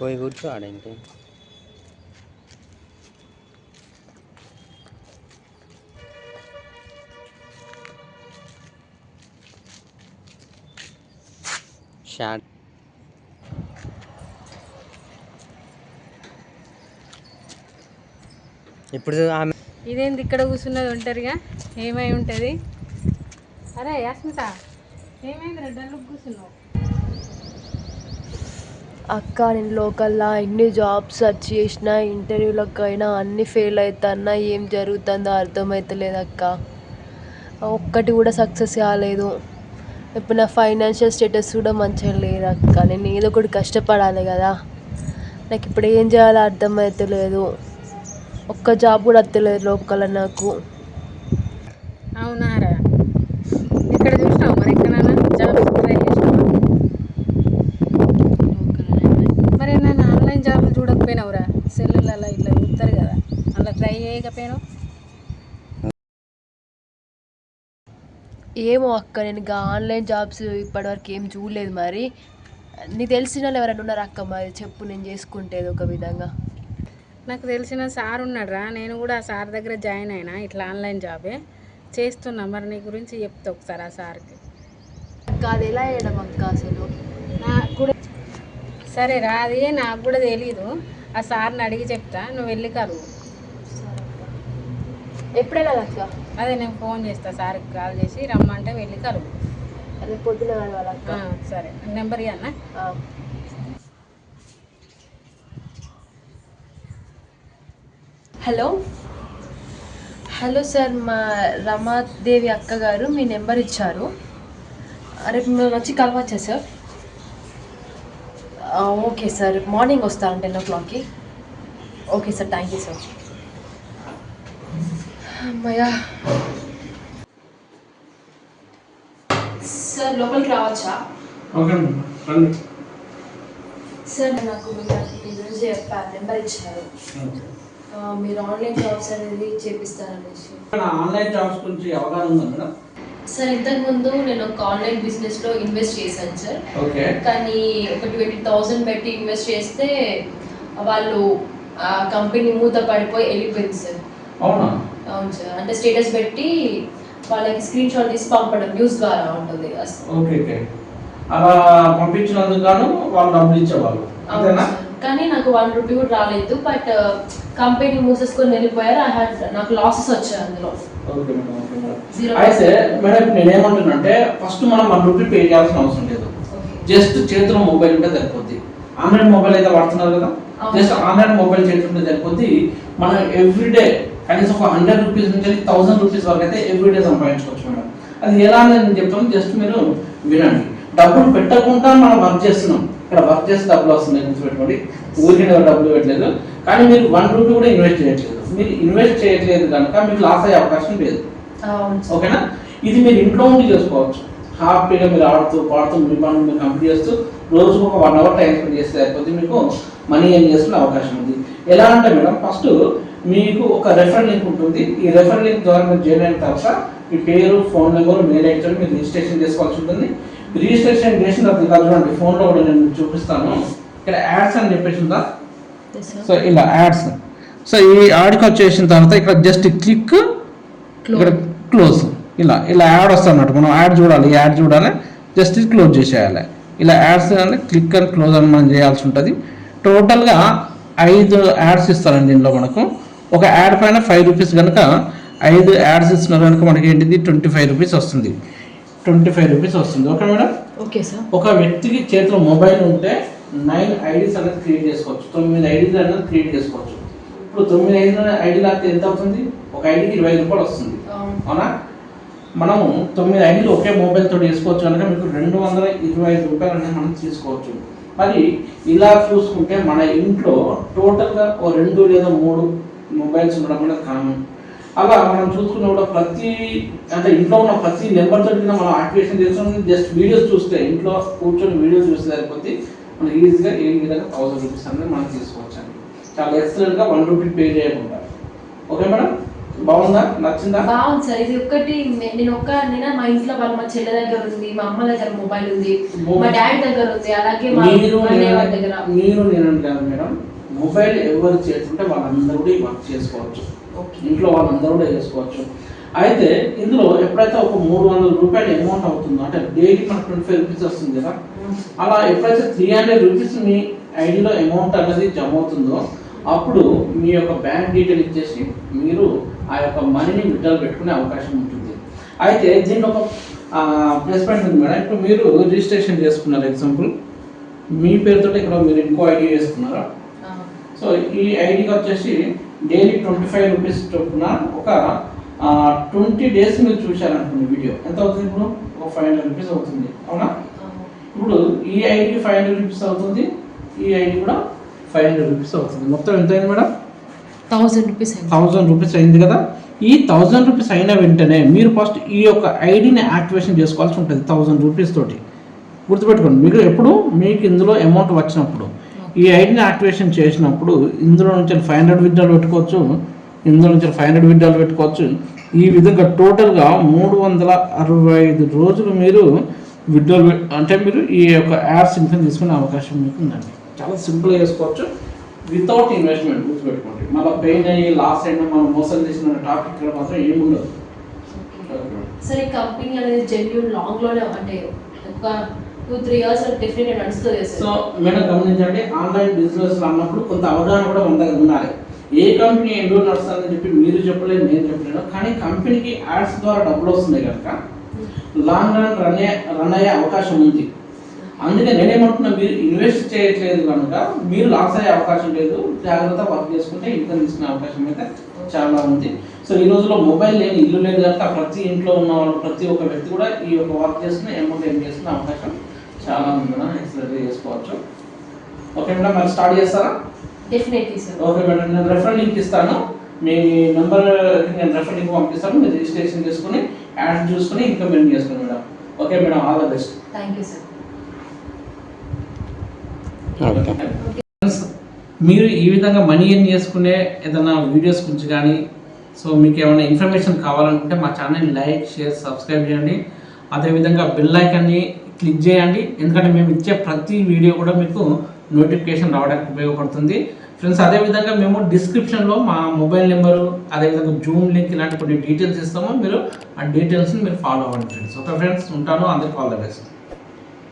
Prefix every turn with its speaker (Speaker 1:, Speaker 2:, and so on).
Speaker 1: పోయి కూర్చో ఆడ ఇంకే. షాట్. ఇప్పుడు ఆమె
Speaker 2: ఇదేంది ఇక్కడ కూర్చున్నది ఒంటరిగా? ఏమై ఉంటుంది? అరే యాస్మిత ఏమైంది రెడ్డలు కూర్చున్నావు?
Speaker 3: అక్క నేను లోకల్లా ఎన్ని జాబ్స్ సెర్చ్ చేసినా ఇంటర్వ్యూలకైనా అయినా అన్ని ఫెయిల్ అవుతున్నా ఏం జరుగుతుందో అర్థమవుతలేదు అక్క. ఒక్కటి కూడా సక్సెస్ కాలేదు. ఇప్పుడు నా ఫైనాన్షియల్ స్టేటస్ కూడా మంచిగా లేదు అక్క. నేను ఏదో ఒకటి కష్టపడాలి కదా. నాకు ఇప్పుడు ఏం చేయాలో అర్థమవుతలేదు ఒక్క జాబ్ కూడా అత్తలేదు లోకల్ నాకు.
Speaker 2: అవునా ఇక్కడ చూసినావు మరి ఎక్కడైనా జాబ్స్ ట్రై చేసినావా మరి నేను ఆన్లైన్ జాబ్లు చూడకపోయినావురా చూస్తారు కదా. అలా ట్రై చేయకపోయినావు?
Speaker 3: ఏమో అక్క నేను ఇంకా ఆన్లైన్ జాబ్స్ ఇప్పటివరకు ఏం చూడలేదు మరి. నీకు తెలిసిన వాళ్ళు ఎవరైనా ఉన్నారా అక్క? మరి చెప్పు నేను చేసుకుంటేది ఒక విధంగా.
Speaker 2: నాకు తెలిసిన సార్ ఉన్నాడురా. నేను కూడా ఆ సార్ దగ్గర జాయిన్ అయినా ఇట్లా ఆన్లైన్ జాబే. చేస్తున్నా. మరి నీ గురించి చెప్తా ఒకసారి ఆ సార్కి.
Speaker 3: అక్క అది ఎలా వేయడం అక్క అసలు?
Speaker 2: నాకు కూడా సరే రా అది నాకు కూడా తెలీదు. ఆ సార్ని అడిగి చెప్తా నువ్వు వెళ్ళి కలువు.
Speaker 3: ఎప్పుడైనా అక్క
Speaker 2: అదే నేను ఫోన్ చేస్తా సార్కి కాల్ చేసి రమ్మంటే వెళ్ళి కలువు.
Speaker 3: అదే పొద్దున
Speaker 2: సరే. నెంబర్ ఇవ్వన్న.
Speaker 3: హలో. హలో సార్ మా రమాదేవి అక్క గారు మీ నెంబర్ ఇచ్చారు. రేపు మేము వచ్చి కలవచ్చా సార్? Okay sir. మార్నింగ్ వస్తాను టెన్ ఓ క్లాక్కి. Okay sir thank you sir. అమ్మయ్యా. సార్ లోపలికి రావచ్చా? సార్ నాకు మీ గురించి చెప్పారు నెంబర్ ఇచ్చారు. మీరు ఆన్లైన్ జాబ్స్ అనేది చేపిస్తారనేసి.
Speaker 4: ఆన్లైన్ జాబ్స్ గురించి అవగాహన ఉందా మేడం?
Speaker 3: సార్ ఇంతకుముందు నేను ఒక ఆన్లైన్ బిజినెస్లో ఇన్వెస్ట్ చేశాను సార్
Speaker 4: ఓకే
Speaker 3: కానీ ఒక ట్వంటీ థౌజండ్ పెట్టి ఇన్వెస్ట్ చేస్తే వాళ్ళు ఆ కంపెనీ మూత పడిపోయి వెళ్ళిపోయింది సార్
Speaker 4: అవునా?
Speaker 3: అవును సార్ అంటే స్టేటస్ పెట్టి వాళ్ళకి స్క్రీన్ షాట్ తీసి పంపడం న్యూస్ ద్వారా ఉంటుంది. అసలు.
Speaker 4: ఓకే ఓకే అలా పంపించినందుకు గాను వాళ్ళు డబ్బులు ఇచ్చేవాళ్ళు. అంతేనా.
Speaker 3: కానీ నాకు వన్ రూపీ కూడా రాలేదు బట్ కంపెనీ మూసేసుకొని వెళ్ళిపోయారు. ఐ హ్యాడ్ నాకు లాసెస్ వచ్చాయి అందులో.
Speaker 4: అయితే మేడం నేనేమంటున్నానంటే ఫస్ట్ మనం వన్ రూపీ పే చేయాల్సిన అవసరం లేదు. జస్ట్ చేతిలో మొబైల్ ఉంటే సరిపోద్ది. ఆండ్రాయిడ్ మొబైల్ అయితే వాడుతున్నారు కదా. జస్ట్ ఆండ్రాయిడ్ మొబైల్ చేతిలో ఉంటే సరిపోద్ది. మనం ఎవ్రీడే కనీసం ఒక హండ్రెడ్ రూపీస్ నుంచి థౌసండ్ రూపీస్ వరకు అయితే ఎవ్రీడే సంపాదించుకోవచ్చు మేడం అది ఎలా అనేది నేను చెప్తాను జస్ట్ మీరు వినండి. డబ్బులు పెట్టకుండా మనం వర్క్ చేస్తున్నాం. ఇక్కడ వర్క్ చేసి డబ్బులు వస్తున్నాయి గుర్తుపెట్టుకోండి ఊరికి డబ్బులు పెట్టలేదు కానీ మీరు వన్ రూపీ కూడా ఇన్వెస్ట్ చేయట్లేదు. మీరు ఇన్వెస్ట్ చేయట్లేదు కనుక మీకు లాస్ అయ్యే అవకాశం లేదు. ఓకేనా? ఇది మీరు ఇంట్లో ఉండి చేసుకోవచ్చు. హ్యాపీగా మీరు ఆడుతూ పాడుతూ మీ పనులు మీరు కంప్లీట్ చేస్తూ రోజుకు ఒక వన్ అవర్ టైం స్పెండ్ చేస్తే అయిపోతే మీకు మనీ ఏం చేసుకునే అవకాశం ఉంది. ఎలా అంటే మేడం ఫస్ట్ మీకు ఒక రెఫర్ లింక్ ఉంటుంది. ఈ రెఫర్ లింక్ ద్వారా మీరు జాయిన్ అయిన తర్వాత మీ పేరు ఫోన్ నెంబర్ మెయిల్ మీరు రిజిస్ట్రేషన్ చేసుకోవాల్సి ఉంటుంది. రిజిస్ట్రేషన్ చేసిన తర్వాత చూడండి ఫోన్లో కూడా నేను చూపిస్తాను. ఇక్కడ యాడ్స్ అని చెప్పేసి ఉందా. సో ఇలా యాడ్స్. సో ఈ యాడ్కి వచ్చేసిన తర్వాత ఇక్కడ జస్ట్ క్లిక్ ఇక్కడ క్లోజ్. ఇలా ఇలా యాడ్ వస్తుంది అన్నట్టు మనం యాడ్ చూడాలి యాడ్ చూడాలి జస్ట్ క్లోజ్ చేసేయాలి. ఇలా యాడ్స్ కానీ క్లిక్ అని క్లోజ్ అని మనం చేయాల్సి ఉంటుంది. టోటల్గా ఐదు యాడ్స్ ఇస్తారండి దీనిలో మనకు. ఒక యాడ్ పైన ఫైవ్ రూపీస్ కనుక ఐదు యాడ్స్ ఇస్తున్నారు కనుక మనకి ఏంటిది? ట్వంటీ ఫైవ్ రూపీస్ వస్తుంది. ట్వంటీ ఫైవ్ రూపీస్ వస్తుంది. Okay madam?
Speaker 3: Okay sir.
Speaker 4: ఒక వ్యక్తికి చేతిలో మొబైల్ ఉంటే నైన్ ఐడీస్ అనేది క్రియేట్ చేసుకోవచ్చు. తొమ్మిది ఐడీస్ అనేది క్రియేట్ చేసుకోవచ్చు. ఇప్పుడు తొమ్మిది ఐదు ఐడీలు అయితే ఎంత అవుతుంది? ఒక ఐడీకి ఇరవై ఐదు రూపాయలు వస్తుంది.
Speaker 3: అవును.
Speaker 4: మనము తొమ్మిది ఐడీలు ఒకే మొబైల్ తోటి వేసుకోవచ్చు కనుక మీకు రెండు వందల ఇరవై ఐదు రూపాయలు అనేది మనం తీసుకోవచ్చు. మరి ఇలా చూసుకుంటే మన ఇంట్లో టోటల్గా ఓ రెండు లేదా మూడు మొబైల్స్ ఉండడం అనేది కామన్. అలా మనం చూసుకున్న కూడా ప్రతి అంటే ఇంట్లో ఉన్న ప్రతి నెంబర్ తోటి కూడా మనం యాక్టివేషన్ చేసుకుని జస్ట్ వీడియోస్ చూస్తే ఇంట్లో కూర్చొని వీడియోస్ చూస్తే సరిపోతే మనం ఈజీగా ఏ విధంగా థౌసండ్ రూపీస్ అనేది మనం తీసుకోవచ్చు చాలా ఎక్సలెంట్గా వన్ రూపీ పే చేయకుండా. ఓకే మేడం బాగుందా? నచ్చిందా?
Speaker 3: బాగుంది సార్. ఇది ఒక్కటి నేను ఒక్క నేను మా ఇంట్లో వాళ్ళు మా చెల్లె దగ్గర ఉంది మా అమ్మ దగ్గర మొబైల్ ఉంది మా డాడీ దగ్గర ఉంది అలాగే మా
Speaker 4: నేను-
Speaker 3: దగ్గర.
Speaker 4: మీరు నేను కాదు మేడం. మొబైల్ ఎవరు చేస్తుంటే వాళ్ళందరూ కూడా ఈ వర్క్ చేసుకోవచ్చు. ఇంట్లో వాళ్ళందరూ కూడా చేసుకోవచ్చు అయితే ఇందులో ఎప్పుడైతే ఒక మూడు వందల రూపాయలు అమౌంట్ అవుతుందో అంటే డైలీ మనకు ట్వంటీ ఫైవ్ రూపీస్ వస్తుంది కదా అలా ఎప్పుడైతే త్రీ హండ్రెడ్ రూపీస్ మీ ఐడిలో అమౌంట్ అనేది జమ అవుతుందో అప్పుడు మీ యొక్క బ్యాంక్ డీటెయిల్ ఇచ్చేసి మీరు ఆ యొక్క మనీని విత్డ్రా పెట్టుకునే అవకాశం ఉంటుంది. అయితే దీంట్లో ఒక ప్లస్ పాయింట్ ఉంది మేడం. ఇప్పుడు మీరు రిజిస్ట్రేషన్ చేసుకున్నారు ఎగ్జాంపుల్ మీ పేరుతో ఇక్కడ మీరు ఇంకో ఐడి వేసుకున్నారా?
Speaker 3: ఆ,
Speaker 4: సో ఈ ఐడికి వచ్చేసి డైలీ ట్వంటీ ఫైవ్ రూపీస్ చొప్పున ఒక ట్వంటీ డేస్ మీరు చూశారనుకోండి వీడియో ఎంత అవుతుంది ఇప్పుడు? ఒక ఫైవ్ హండ్రెడ్ రూపీస్ అవుతుంది. అవునా. ఇప్పుడు ఈ ఐడికి ఫైవ్ హండ్రెడ్ రూపీస్ అవుతుంది. ఈ ఐడి కూడా ఫైవ్ హండ్రెడ్ రూపీస్ అవుతుంది. మొత్తం ఎంత అయింది madam?
Speaker 3: Thousand rupees
Speaker 4: thousand rupees అయింది కదా? ఈ థౌజండ్ రూపీస్ అయిన వెంటనే మీరు ఫస్ట్ ఈ యొక్క ఐడిని యాక్టివేషన్ చేసుకోవాల్సి ఉంటుంది థౌజండ్ రూపీస్ తోటి. గుర్తుపెట్టుకోండి మీకు ఎప్పుడు మీకు ఇందులో అమౌంట్ వచ్చినప్పుడు. ఈ ఐడిని యాక్టివేషన్ చేసినప్పుడు ఇందులో నుంచి ఫైవ్ హండ్రెడ్ విత్డ్రాలు పెట్టుకోవచ్చు ఇందులో నుంచి ఫైవ్ హండ్రెడ్ విత్డ్రాలు పెట్టుకోవచ్చు. ఈ విధంగా టోటల్గా మూడు వందల అరవై ఐదు రోజులు మీరు విత్డ్రాల్ అంటే మీరు ఈ యొక్క యాడ్స్ ఇన్కమ్ తీసుకునే అవకాశం మీకు ఉందండి చాలా సింపుల్గా చేసుకోవచ్చు. వితౌట్ ఇన్వెస్ట్మెంట్ గుర్తుపెట్టుకోండి. మళ్ళీ పెయిన్ అయ్యి లాస్ అయినా మనం మోసం చేసిన టాపిక్ ఇక్కడ మాత్రం ఏమి ఉండదు.
Speaker 3: సరే కంపెనీ అనేది జెన్యున్ లాంగ్లోనే అంటే ఒక టూ త్రీ ఇయర్స్ డెఫినెట్ నడుస్తుంది
Speaker 4: సో మేడం గమనించండి ఆన్లైన్ బిజినెస్ అన్నప్పుడు కొంత అవగాహన కూడా మన దగ్గర ఉండాలి. ఏ కంపెనీ ఎందుకు నడుస్తుందని చెప్పి మీరు చెప్పలేదు నేను చెప్పలేను కానీ కంపెనీకి యాడ్స్ ద్వారా డబ్బులు వస్తున్నాయి కనుక లాంగ్ రన్ రన్ అయ్యే రన్ అయ్యే అవకాశం ఉంది. అందుకే నేనేమంటున్నా మీరు ఇన్వెస్ట్ చేయట్లేదు కనుక మీరు లాస్ అయ్యే అవకాశం లేదు. జాగ్రత్త వర్క్ చేసుకుంటే ఇన్కమ్ తీసుకునే అవకాశం అయితే చాలా ఉంది. సో ఈ రోజుల్లో మొబైల్ లేని ఇల్లు లేదు కనుక ప్రతి ఇంట్లో ఉన్న వాళ్ళు ప్రతి ఒక్క వ్యక్తి కూడా ఈ యొక్క వర్క్ చేసుకుని అమౌంట్ ఏం చేసుకునే అవకాశం చాలా ఉంది మేడం ఎక్సలెంట్ చేసుకోవచ్చు. ఓకే మేడం మరి స్టార్ట్ చేస్తారా?
Speaker 3: డెఫినెట్లీ సార్
Speaker 4: ఓకే మేడం నేను రెఫర్ లింక్ ఇస్తాను. మీ నెంబర్ నేను రెఫర్ లింక్ పంపిస్తాను. మీరు రిజిస్ట్రేషన్ చేసుకుని యాడ్ చూసుకుని ఇన్కమ్ ఎర్న్ చేసుకోండి madam. Okay madam all the best
Speaker 3: thank you sir
Speaker 4: మీరు ఈ విధంగా మనీ ఎర్న్ చేసుకునే ఏదైనా వీడియోస్ గురించి కానీ సో మీకు ఏమైనా ఇన్ఫర్మేషన్ కావాలనుకుంటే మా ఛానల్ లైక్ షేర్ సబ్స్క్రైబ్ చేయండి. అదేవిధంగా బెల్ ఐకాన్ని క్లిక్ చేయండి. ఎందుకంటే మేము ఇచ్చే ప్రతి వీడియో కూడా మీకు నోటిఫికేషన్ రావడానికి ఉపయోగపడుతుంది. ఫ్రెండ్స్ అదేవిధంగా మేము డిస్క్రిప్షన్లో మా మొబైల్ నెంబరు అదేవిధంగా జూమ్ లింక్ ఇలాంటి కొన్ని డీటెయిల్స్ ఇస్తాము. మీరు ఆ డీటెయిల్స్ని మీరు ఫాలో అవ్వండి ఫ్రెండ్స్ ఓకే ఫ్రెండ్స్ ఉంటాను. అందరికి ఆల్ ద బెస్ట్